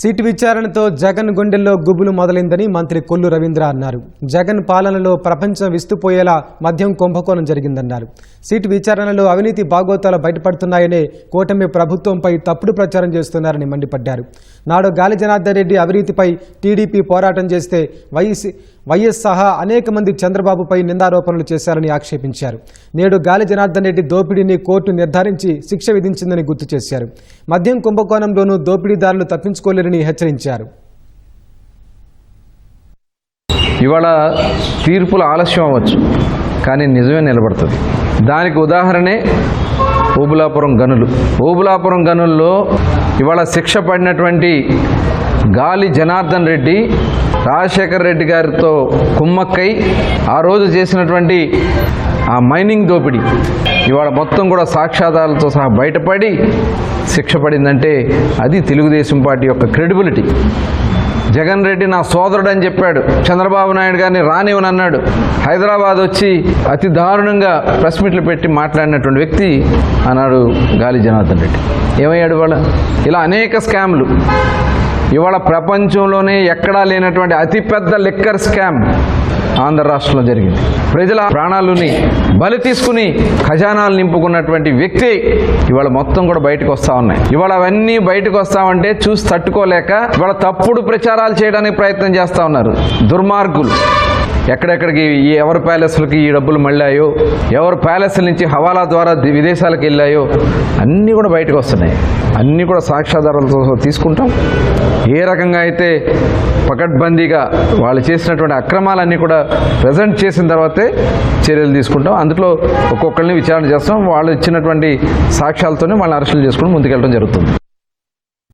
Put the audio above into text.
Seat విచారణతో Jagan గుండెల్లో గుబులు మొదలైందని మంత్రి కొల్లు రవీంద్ర అన్నారు. జగన్ పాలనలో ప్రపంచం విస్తుపోయేలా మద్యం కుంభకోణం జరిగిందన్నారు. సీటు విచారణలో అవినీతి బాగోతాలు బయటపడుతున్నాయనే కూటమి ప్రభుత్వంపై తప్పుడు ప్రచారం చేస్తున్నారని మండిపడ్డారు. నాడు గాలి జనార్దన్ రెడ్డి అవినీతిపై టీడీపీ పోరాటం చేస్తే వైఎస్ వైఎస్ సహా అనేక మంది చంద్రబాబుపై నిందారోపణలు చేశారని ఆక్షేపించారు. నేడు గాలి జనార్దన్ రెడ్డి దోపిడీని కోర్టు నిర్ధారించి శిక్ష విధించిందని గుర్తు చేశారు. మద్యం కుంభకోణంలోనూ దోపిడీదారులు తప్పించుకోలేరని హెచ్చరించారు. ఇవాళ తీర్పులు ఆలస్యం అవ్వచ్చు కానీ నిజమే నిలబడుతుంది. దానికి ఉదాహరణే ఓబులాపురం గనులు. ఓబులాపురం గనుల్లో ఇవాళ శిక్ష పడినటువంటి గాలి జనార్దన్ రెడ్డి రాజశేఖర్ రెడ్డి గారితో కుమ్మక్కై ఆ రోజు చేసినటువంటి ఆ మైనింగ్ దోపిడీ. ఇవాళ మొత్తం కూడా సాక్ష్యాధారాలతో సహా బయటపడి శిక్ష పడిందంటే అది తెలుగుదేశం పార్టీ యొక్క క్రెడిబిలిటీ. జగన్ రెడ్డి నా సోదరుడు అని చెప్పాడు. చంద్రబాబు నాయుడు గారిని రానివని అన్నాడు. హైదరాబాద్ వచ్చి అతి దారుణంగా ప్రెస్ మీట్లు పెట్టి మాట్లాడినటువంటి వ్యక్తి అన్నాడు గాలి జనార్దన్ రెడ్డి. ఏమయ్యాడు వాళ్ళ ఇలా అనేక స్కామ్లు. ఇవాళ ప్రపంచంలోనే ఎక్కడా లేనటువంటి అతిపెద్ద లిక్కర్ స్కామ్. ఆంధ్ర రాష్ట్రంలో జరిగింది. ప్రజల ప్రాణాలని బలి తీసుకుని ఖజానాలు నింపుకున్నటువంటి వ్యక్తి ఇవాళ మొత్తం కూడా బయటకు వస్తా ఉన్నాయి. ఇవాళ అవన్నీ బయటకు వస్తామంటే చూసి తట్టుకోలేక ఇవాళ తప్పుడు ప్రచారాలు చేయడానికి ప్రయత్నం చేస్తా ఉన్నారు. దుర్మార్గులు. ఎక్కడెక్కడికి ఈ ఎవరి ప్యాలెస్లకి ఈ డబ్బులు మళ్ళాయో ఎవరి ప్యాలెస్ల నుంచి హవాలా ద్వారా విదేశాలకు వెళ్ళాయో అన్నీ కూడా బయటకు వస్తున్నాయి. అన్నీ కూడా సాక్ష్యాధారాలతో తీసుకుంటాం. ఏ రకంగా అయితే పకడ్బందీగా వాళ్ళు చేసినటువంటి అక్రమాలన్నీ కూడా ప్రజెంట్ చేసిన తర్వాతే చర్యలు తీసుకుంటాం. అందులో ఒక్కొక్కరిని విచారణ చేస్తాం. వాళ్ళు ఇచ్చినటువంటి సాక్ష్యాలతోనే వాళ్ళని అరెస్టులు చేసుకుని ముందుకెళ్ళడం జరుగుతుంది.